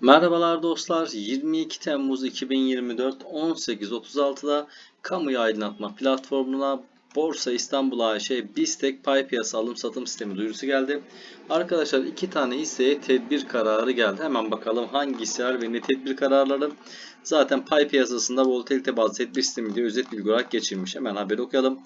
Merhabalar dostlar. 22 Temmuz 2024 18.36'da kamuyu aydınlatma platformuna Borsa İstanbul AŞ BİSTEK pay piyasa alım satım sistemi duyurusu geldi. Arkadaşlar iki tane hisseye tedbir kararı geldi. Hemen bakalım hangi hisseler ve ne tedbir kararları. Zaten pay piyasasında volatilite bazlı tedbir sistemi diye özet bilgi olarak geçilmiş. Hemen haberi okuyalım.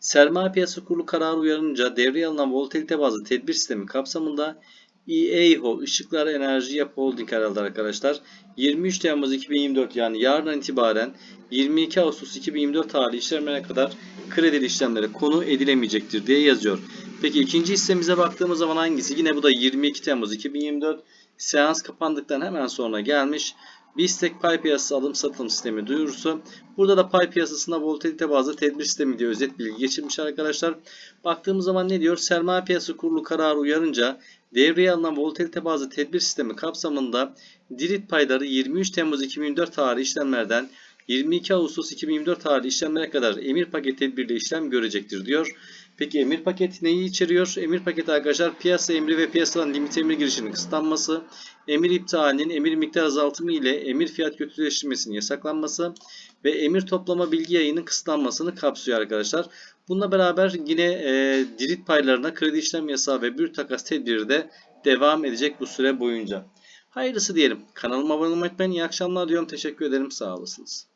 Sermaye Piyasası Kurulu kararı uyarınca devreye alınan volatilite bazlı tedbir sistemi kapsamında EAHO Işıklar Enerji Yapı Holding herhalde arkadaşlar. 23 Temmuz 2024 yani yarından itibaren 22 Ağustos 2024 tarihi işlemlerine kadar kredi işlemleri konu edilemeyecektir diye yazıyor. Peki ikinci hissemize baktığımız zaman hangisi? Yine bu da 22 Temmuz 2024 seans kapandıktan hemen sonra gelmiş. BISTEK pay piyasası alım satım sistemi duyurusu. Burada da pay piyasasında volatilite bazlı tedbir sistemi diye özet bilgi geçirmiş arkadaşlar. Baktığımız zaman ne diyor? Sermaye piyasası kurulu kararı uyarınca devreye alınan volatilite bazlı tedbir sistemi kapsamında dirit payları 23 Temmuz 2024 tarihi işlemlerden 22 Ağustos 2024 tarihi işlemlere kadar emir paket tedbirle işlem görecektir diyor. Peki emir paketi neyi içeriyor? Emir paketi arkadaşlar piyasa emri ve piyasadan limit emir girişinin kısıtlanması, emir iptalinin emir miktar azaltımı ile emir fiyat kötüleştirmesinin yasaklanması ve emir toplama bilgi yayının kısıtlanmasını kapsıyor arkadaşlar. Bununla beraber yine e, dirit paylarına kredi işlem yasağı ve bir takas tedbiri de devam edecek bu süre boyunca. Hayırlısı diyelim. Kanalıma abone olmayı unutmayın. İyi akşamlar diyorum. Teşekkür ederim. Sağ olasınız.